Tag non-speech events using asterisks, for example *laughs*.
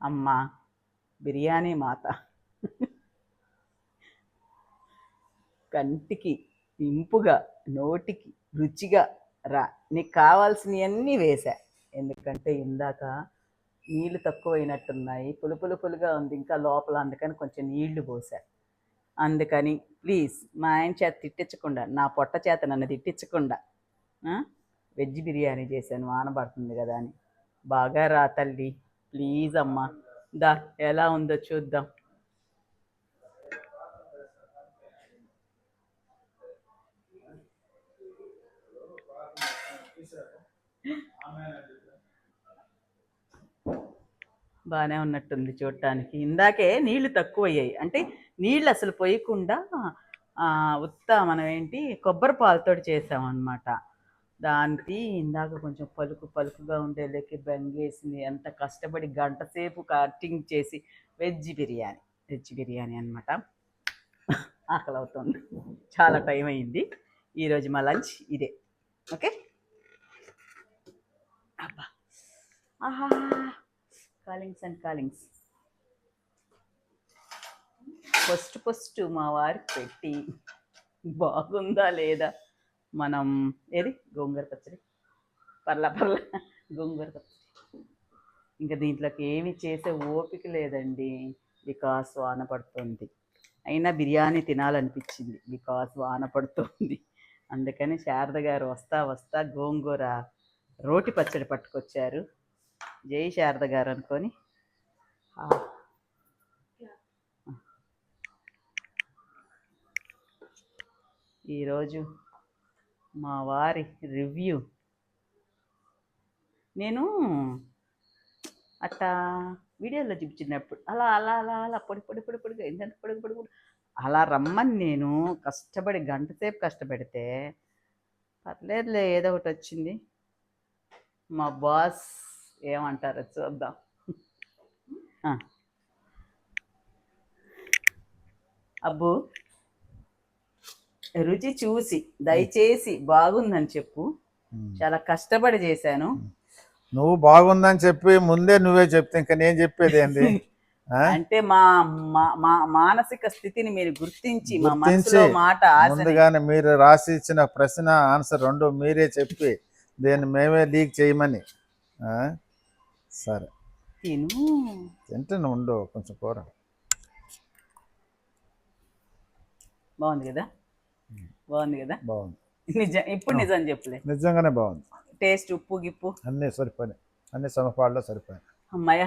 అమ్మ బిర్యానీ మాత. కంటికి ఇంపుగా నోటికి రుచిగా రా. నీకు కావాల్సినవన్నీ వేసా ఎందుకంటే ఇందాక నీళ్ళు తక్కువైనట్టున్నాయి పులుపులు పులుగా ఉంది ఇంకా లోపల అందుకని కొంచెం నీళ్ళు పోసా అందుకని ప్లీజ్ మా ఆయన చేత తిట్టించకుండా నా పొట్ట చేత నన్ను తిట్టించకుండా వెజ్ బిర్యానీ చేశాను వానబడుతుంది కదా అని. బాగా రా తల్లి. ప్లీజ్ అమ్మా దా ఎలా ఉందో చూద్దాం. బాగానే ఉన్నట్టుంది చూడటానికి ఇందాకే నీళ్ళు తక్కువ అయ్యాయి అంటే నీళ్ళు అసలు పోయకుండా ఉత్త మనం ఏంటి కొబ్బరి పాలతో చేసామన్నమాట. దానికి ఇందాక కొంచెం పలుకు పలుకుగా ఉండేలేకి బెంగేసింది. ఎంత కష్టపడి గంట సేపు కటింగ్ చేసి వెజ్ బిర్యానీ వెజ్ బిర్యానీ అనమాట ఆకలి అవుతుంది చాలా టైం అయింది. ఈరోజు మా లంచ్ ఇదే. ఓకే? అబ్బా. ఆహా. Callings and callings. First first మా వారికి పెట్టి. బాగుందా లేదా? మనం ఏది? గోంగూర పచ్చడి. పర్ల పర్ల. గోంగూర పచ్చడి. ఇంకా దీంట్లోకి ఏమి చేసే ఓపిక లేదండి. బికాస్ వాన పడుతుంది. అయినా బిర్యానీ తినాలనిపించింది. బికాస్ వాన పడుతుంది. అందుకని శారద గారు వస్తా వస్తా గోంగూర రోటి పచ్చడి పట్టుకొచ్చారు. జై శారద గారు అనుకొని. ఈరోజు మా వారి రివ్యూ. నేను అట్టా వీడియోలో చూపించినప్పుడు అలా అలా అలా అలా పొడి పొడి పొడి పొడిగా ఏంటంటే పొడి పొడి పొడి అలా రమ్మని నేను కష్టపడి గంట సేపు కష్టపెడితే పర్లేదులే ఏదో ఒకటి వచ్చింది. మా బాస్ ఏమంటారో చూద్దాం. అబ్బు. రుచి చూసి దయచేసి బాగుందని చెప్పు. చాలా కష్టపడి చేశాను. నువ్వు బాగుందని చెప్పి ముందే నువ్వే చెప్తే ఇంకా నేను చెప్పేది ఏంది? *laughs* అంటే మా మా- మానసిక స్థితిని మీరు గుర్తించి మా మనసులో మాట ముందుగానే మీరు రాసి ఇచ్చిన ప్రశ్న ఆన్సర్ రెండు మీరే చెప్పి దీన్ని మేమే లీక్ చేయమని? సరే. తిను. తింటాను ఉండు కొంచెం కూర. బాగుంది కదా? బాగుంది కదా? బాగుంది. నిజం ఇప్పుడు నిజం చెప్పులే? నిజంగానే బాగుంది. టేస్ట్ ఉప్పు గిప్పు. అన్నీ సరిపోయినాయి. అన్ని సమపాళ్ళలో సరిపోయినాయి. అమ్మాయ